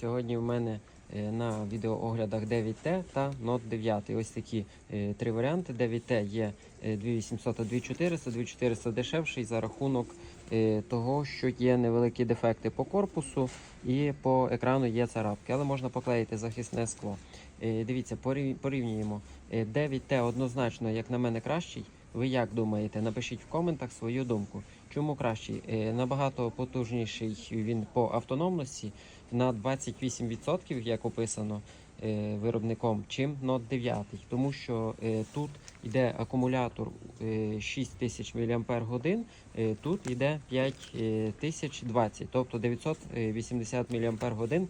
Сьогодні в мене е, на відеооглядах 9T та Note 9. Ось такі е, три варіанти. 9T є е, 2800 та 2400, 2400 дешевший за рахунок е, того, що є невеликі дефекти по корпусу і по екрану є царапки, але можна поклеїти захисне скло. Дивіться, порівнюємо. Е, 9T однозначно, як на мене, кращий. Ви як думаєте? Напишіть в коментах свою думку. Чому кращий? Набагато потужніший він по автономності на 28%, як описано е, виробником, чим Note 9. Тому що е, тут йде акумулятор е, 6000 мАч, е, тут йде 5020, тобто 980 мАч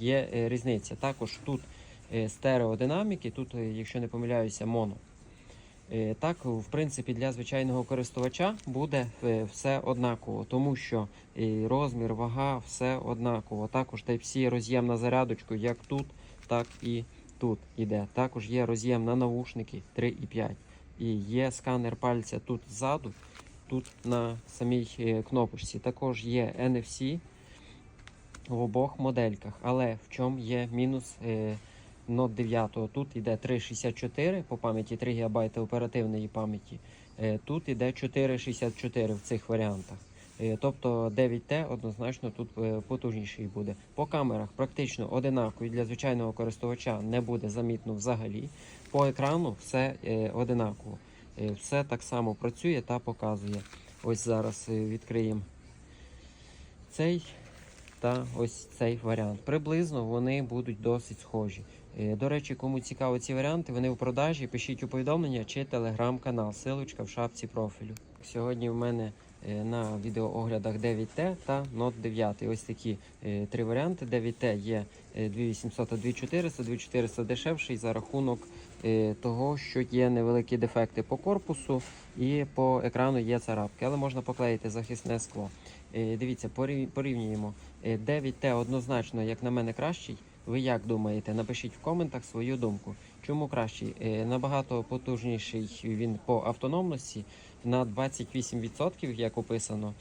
є різниця. Також тут стереодинаміки, тут, якщо не помиляюся, моно. Е, Так, в принципі, для звичайного користувача буде е, все однаково, тому що розмір, вага, все однаково. Також Type-C роз'єм на зарядочку, як тут, так і тут іде. Також є роз'єм на навушники 3,5. І є сканер пальця тут ззаду, тут на самій е, кнопочці. Також є NFC в обох модельках. Але в чому є мінус Note 9? Тут йде 364 по пам'яті 3 ГБ оперативної пам'яті. Е, Тут йде 464 в цих варіантах. Е, Тобто 9T однозначно тут е, потужніший буде. По камерах практично одинакові для звичайного користувача не буде замітно взагалі. По екрану все одинаково. Все так само працює та показує. Ось зараз відкриємо цей та ось цей варіант. Приблизно вони будуть досить схожі. Е, До речі, кому цікаво ці варіанти, вони в продажі. Пишіть у повідомлення чи телеграм-канал. Силочка в шапці профілю. Сьогодні в мене е, на відеооглядах 9T та Note 9. Ось такі е, три варіанти. 9T є е, 2800 та 2400, 2400 дешевший за рахунок того, що є невеликі дефекти по корпусу і по екрану є царапки, але можна поклеїти захисне скло. Е, Дивіться, порів- порівнюємо. Е, 9T однозначно, як на мене, кращий. Ви як думаєте? Напишіть в коментах свою думку. Чому кращий? Е, Набагато потужніший він по автономності на 28%, як описано е,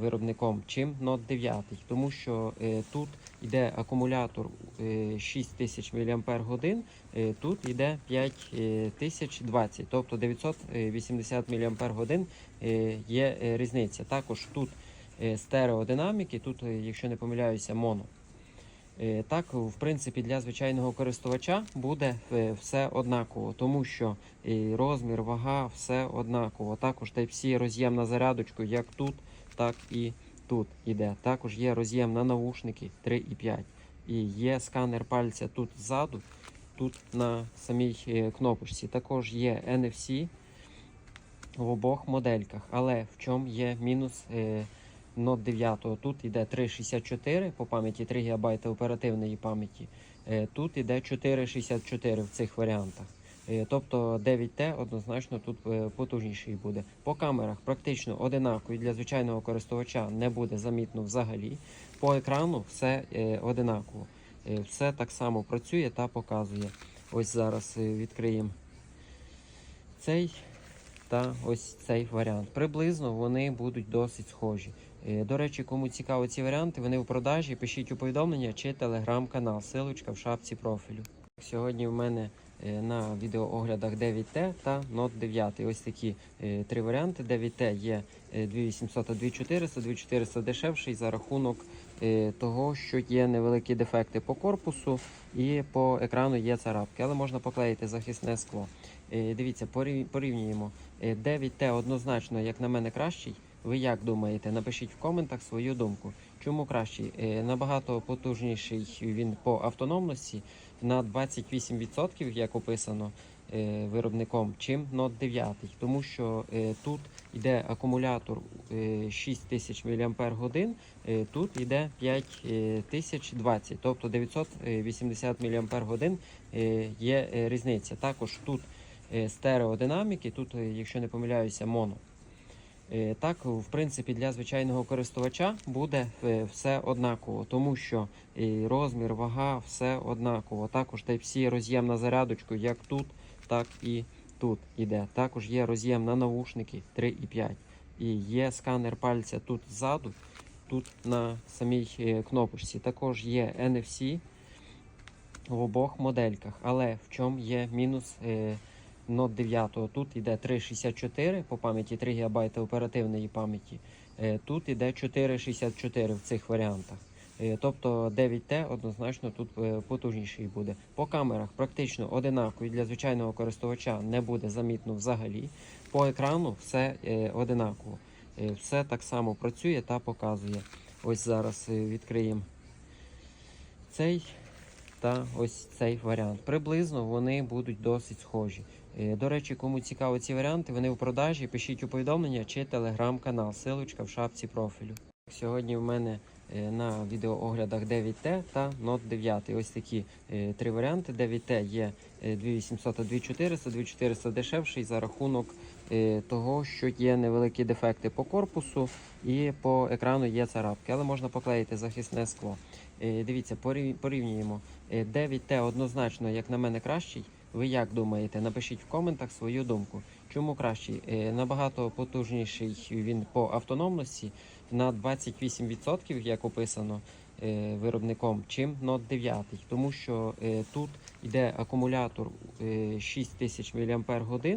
виробником, чим Note 9. Тому що е, тут йде акумулятор е, 6000 мАч, е, тут йде 5020, тобто 980 мАч е, є е, різниця. Також тут е, стереодинаміки, тут, е, якщо не помиляюся, моно. Е, Так, в принципі, для звичайного користувача буде е, все однаково, тому що е, розмір, вага, все однаково. Також Type-C роз'єм на зарядочку, як тут, так і тут іде. Також є роз'єм на навушники 3,5. І є сканер пальця тут ззаду, тут на самій е, кнопочці. Також є NFC в обох модельках. Але в чому є мінус е, Note 9? Тут йде 364 по пам'яті 3 ГБ оперативної пам'яті. Е, Тут йде 464 в цих варіантах. Е, Тобто 9T однозначно тут е, потужніший буде. По камерах практично одинакові для звичайного користувача не буде замітно взагалі. По екрану все е, одинаково. Все так само працює та показує. Ось зараз відкриємо цей та ось цей варіант. Приблизно вони будуть досить схожі. До речі, кому цікаво ці варіанти, вони в продажі. Пишіть у повідомлення чи телеграм-канал. Силочка в шапці профілю. Сьогодні в мене на відеооглядах 9T та Note 9. Ось такі е, три варіанти. 9T є е, 2800 та 2400, 2400 дешевший за рахунок е, того, що є невеликі дефекти по корпусу і по екрану є царапки, але можна поклеїти захисне скло. Е, Дивіться, порів- порівнюємо. Е, 9T однозначно, як на мене, кращий. Ви як думаєте? Напишіть в коментах свою думку. Чому кращий? Е, Набагато потужніший він по автономності на 28%, як описано е, виробником, чим Note 9. Тому що е, тут йде акумулятор е, 6000 мАч, тут йде 5020, тобто 980 мАч є різниця. Також тут стереодинаміки, тут, якщо не помиляюся, моно. Е, Так, в принципі, для звичайного користувача буде е, все однаково, тому що розмір, вага, все однаково. Також Type-C роз'єм на зарядочку, як тут, так і тут іде. Також є роз'єм на навушники 3,5. І є сканер пальця тут ззаду, тут на самій е, кнопочці. Також є NFC в обох модельках. Але в чому є мінус Note 9? Тут йде 364 по пам'яті 3 ГБ оперативної пам'яті. Е, Тут іде 464 в цих варіантах. Е, Тобто 9T однозначно тут е, потужніший буде. По камерах практично одинакові для звичайного користувача не буде замітно взагалі. По екрану все одинаково. Все так само працює та показує. Ось зараз відкриємо цей та ось цей варіант. Приблизно вони будуть досить схожі. Е, До речі, кому цікаво ці варіанти, вони в продажі. Пишіть у повідомлення чи телеграм-канал. Силочка в шапці профілю. Сьогодні в мене е, на відеооглядах 9T та Note 9. Ось такі е, три варіанти. 9T є е, 2800 та 2400, 2400 дешевший за рахунок того, що є невеликі дефекти по корпусу і по екрану є царапки, але можна поклеїти захисне скло. Дивіться, порів- порівнюємо. Е, 9T однозначно, як на мене, кращий. Ви як думаєте? Напишіть в коментах свою думку. Чому кращий? Е, Набагато потужніший він по автономності на 28%, як описано е, виробником, чим Note 9. Тому що е, тут йде акумулятор е, 6000 мАч,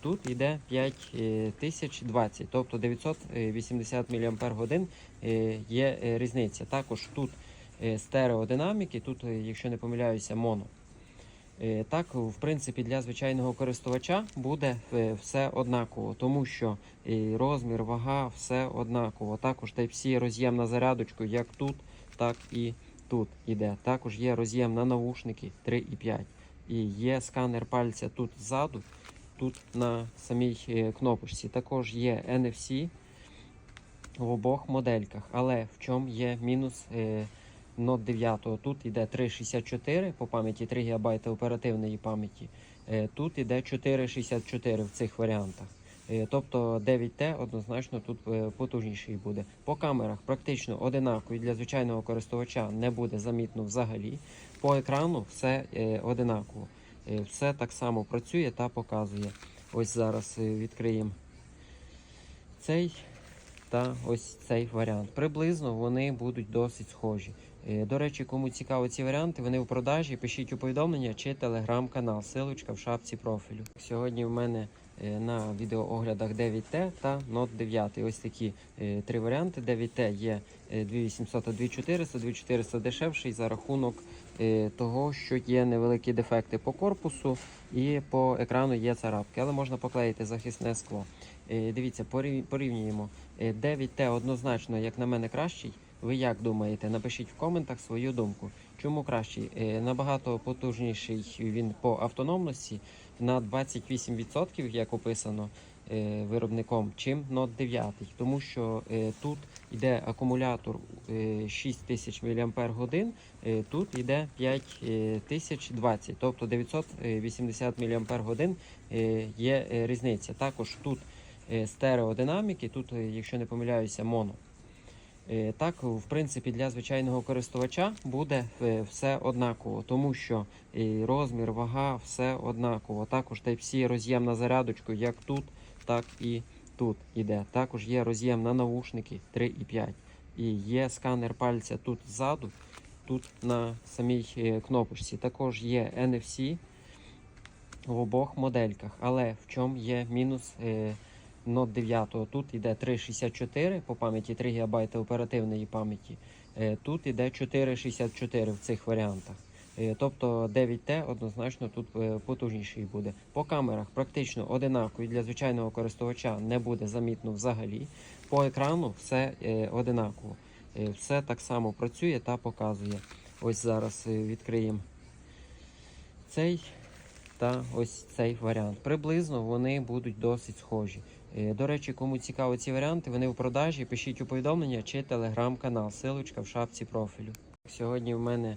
тут йде 5020, тобто 980 мАч є різниця. Також тут стереодинаміки, тут, якщо не помиляюся, моно. Е, Так, в принципі, для звичайного користувача буде е, все однаково, тому що і розмір, вага, все однаково. Також Type-C роз'єм на зарядочку, як тут, так і тут іде. Також є роз'єм на навушники 3,5. І є сканер пальця тут ззаду, тут на самій е, кнопочці. Також є NFC в обох модельках. Але в чому є мінус е, Note 9? Тут йде 364 по пам'яті 3 ГБ оперативної пам'яті. Е, Тут іде 464 в цих варіантах. Е, Тобто 9T однозначно тут е, потужніший буде. По камерах практично одинакові для звичайного користувача не буде замітно взагалі. По екрану все одинаково. Все так само працює та показує. Ось зараз відкриємо цей та ось цей варіант. Приблизно вони будуть досить схожі. Е, До речі, кому цікаво ці варіанти, вони в продажі. Пишіть у повідомлення чи телеграм-канал. Силочка в шапці профілю. Сьогодні в мене е, на відеооглядах 9T та Note 9. Ось такі е, три варіанти. 9T є е, 2800 та 2400, 2400 дешевший за рахунок того, що є невеликі дефекти по корпусу і по екрану є царапки, але можна поклеїти захисне скло. Е, Дивіться, порів- порівнюємо. Е, 9T однозначно, як на мене, кращий. Ви як думаєте? Напишіть в коментах свою думку. Чому кращий? Е, Набагато потужніший він по автономності на 28%, як описано е, виробником, чим Note 9. Тому що е, тут йде акумулятор е, 6000 мАч, е, тут йде 5020, тобто 980 мАч е, є е, різниця. Також тут е, стереодинаміки, тут, е, якщо не помиляюся, моно. Е, Так, в принципі, для звичайного користувача буде е, все однаково, тому що розмір, вага, все однаково. Також Type-C роз'єм на зарядочку, як тут, так і тут іде. Також є роз'єм на навушники 3,5. І є сканер пальця тут ззаду, тут на самій е, кнопочці. Також є NFC в обох модельках. Але в чому є мінус е, Note 9? Тут йде 364 по пам'яті 3 ГБ оперативної пам'яті. Е, Тут іде 464 в цих варіантах. Е, Тобто 9T однозначно тут е, потужніший буде. По камерах практично одинакові для звичайного користувача не буде замітно взагалі. По екрану все е, одинаково. Все так само працює та показує. Ось зараз відкриємо цей та ось цей варіант. Приблизно вони будуть досить схожі. До речі, кому цікаво ці варіанти, вони в продажі. Пишіть у повідомлення чи телеграм-канал. Силочка в шапці профілю. Сьогодні в мене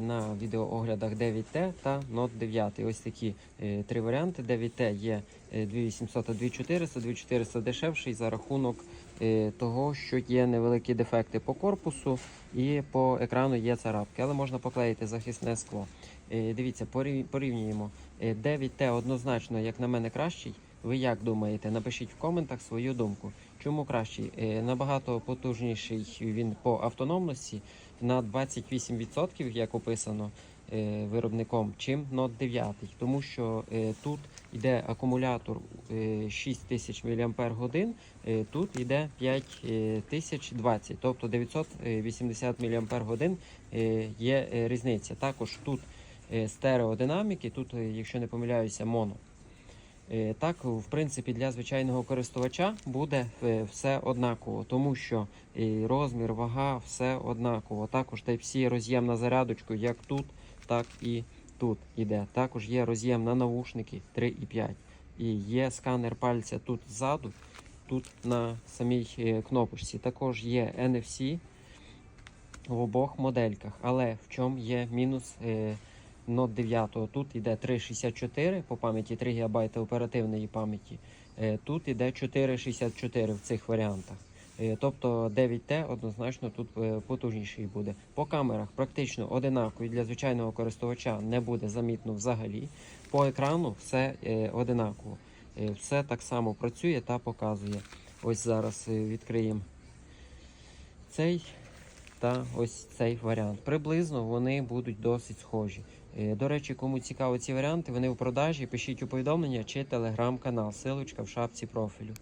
на відеооглядах 9T та Note 9. Ось такі е, три варіанти. 9T є е, 2800 та 2400, 2400 дешевший за рахунок е, того, що є невеликі дефекти по корпусу і по екрану є царапки, але можна поклеїти захисне скло. Е, Дивіться, порів- порівнюємо. Е, 9T однозначно, як на мене, кращий. Ви як думаєте? Напишіть в коментах свою думку. Чому кращий? Е, Набагато потужніший він по автономності на 28%, як описано е, виробником, чим Note 9. Тому що е, тут йде акумулятор е, 6000 мАч, е, тут йде 5020, тобто 980 мАч є різниця. Також тут стереодинаміки, тут, якщо не помиляюся, моно. Е, Так, в принципі, для звичайного користувача буде е, все однаково, тому що розмір, вага, все однаково. Також Type-C роз'єм на зарядочку, як тут, так і тут іде. Також є роз'єм на навушники 3,5. І є сканер пальця тут ззаду, тут на самій е, кнопочці. Також є NFC в обох модельках. Але в чому є мінус Note 9? Тут йде 3,64 по пам'яті 3 ГБ оперативної пам'яті. Е, Тут йде 4,64 в цих варіантах. Е, Тобто 9T однозначно тут е, потужніший буде. По камерах практично одинакові для звичайного користувача не буде замітно взагалі. По екрану все одинаково. Все так само працює та показує. Ось зараз відкриємо цей та ось цей варіант. Приблизно вони будуть досить схожі. Е, До речі, кому цікаво ці варіанти, вони в продажі. Пишіть у повідомлення чи телеграм-канал. Силочка в шапці профілю.